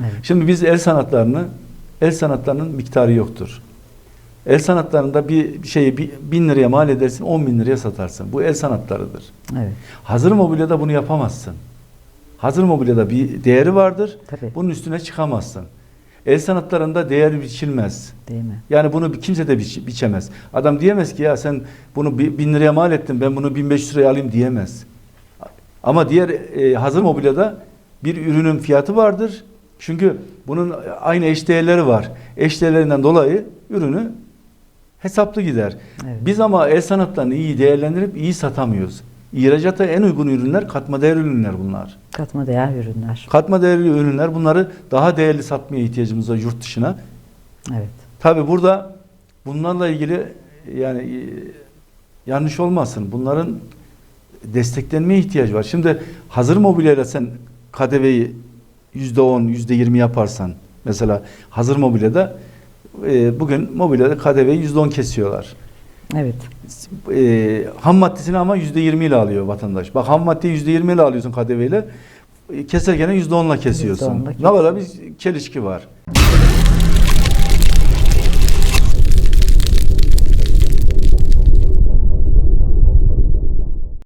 Evet. Şimdi biz el sanatlarını, el sanatlarının miktarı yoktur. El sanatlarında bir şeyi bin liraya mal edersin, on bin liraya satarsın. Bu el sanatlarıdır. Evet. Hazır mobilyada bunu yapamazsın. Hazır mobilyada bir değeri vardır. Tabii. Bunun üstüne çıkamazsın. El sanatlarında değer biçilmez. Değil mi? Yani bunu kimse de biç- biçemez. Adam diyemez ki ya sen bunu bi- bin liraya mal ettin ben bunu 1500 liraya alayım diyemez. Ama diğer e, hazır mobilyada bir ürünün fiyatı vardır. Çünkü bunun aynı eş değerleri var. Eş değerlerinden dolayı ürünü hesaplı gider. Evet. Biz ama el sanatlarını iyi değerlendirip iyi satamıyoruz. İhracata en uygun ürünler katma değer ürünler bunlar. Katma değer ürünler. Katma değerli ürünler bunları daha değerli satmaya ihtiyacımız var yurt dışına. Evet. Tabi burada bunlarla ilgili yani e, yanlış olmasın. Bunların desteklenmeye ihtiyacı var. Şimdi hazır mobilyayla sen KDV'yi yüzde on, yüzde yirmi yaparsan mesela hazır mobilyada e, bugün mobilyada KDV'yi yüzde on kesiyorlar. Evet. E, ham maddesini ama yüzde yirmi ile alıyor vatandaş. Bak ham maddeyi yüzde yirmi ile alıyorsun KDV ile. E, Keserken yüzde onla kesiyorsun. %10'la Ne kadar bir çelişki var.